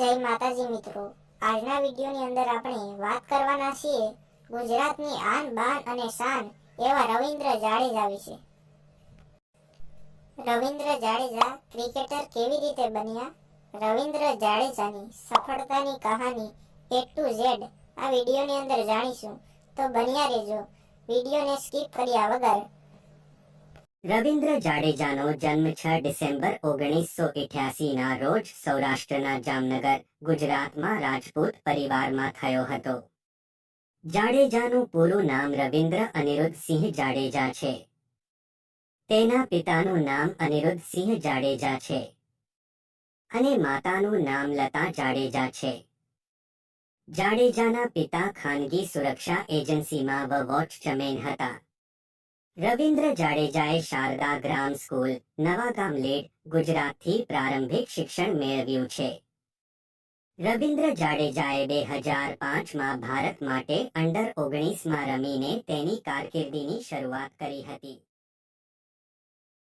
જય માતાજી મિત્રો. આજના વિડીયોની અંદર આપણે વાત કરવાના છીએ ગુજરાતની આન, બાન અને શાન એવા રવિન્દ્ર જાડેજા વિશે. રવિન્દ્ર જાડેજા ક્રિકેટર કેવી રીતે બન્યા? રવિન્દ્ર જાડેજાની સફળતાની કહાની એ ટુ ઝેડ આ વિડીયોની અંદર જાણીશું. તો બન્યા રહેજો. વિડીયોને સ્કીપ કર્યા વગર રવિન્દ્ર જાડેજાનો જન્મ છ ડિસેમ્બર ઓગણીસો ના રોજ સૌરાષ્ટ્રના જામનગર, ગુજરાતમાં રાજપૂત પરિવારમાં થયો હતો. જાડેજાનું પૂરું નામ રવિન્દ્ર અનિરુદ્ધસિંહ જાડેજા છે. તેના પિતાનું નામ અનિરુદ્ધસિંહ જાડેજા છે. અને માતાનું નામ લતા જાડેજા છે. જાડેજાના પિતા ખાનગી સુરક્ષા એજન્સીમાં વ વોચમેન હતા. રવિન્દ્ર જાડેજાએ શારદા ગ્રામ સ્કૂલ નવાગામ લેડ ગુજરાતથી પ્રારંભિક શિક્ષણ મેળવ્યું છે. રવિન્દ્ર જાડેજાએ બે હજાર પાંચમાં ભારત માટે અંડર ઓગણીસમાં રમીને તેની કારકિર્દીની શરૂઆત કરી હતી.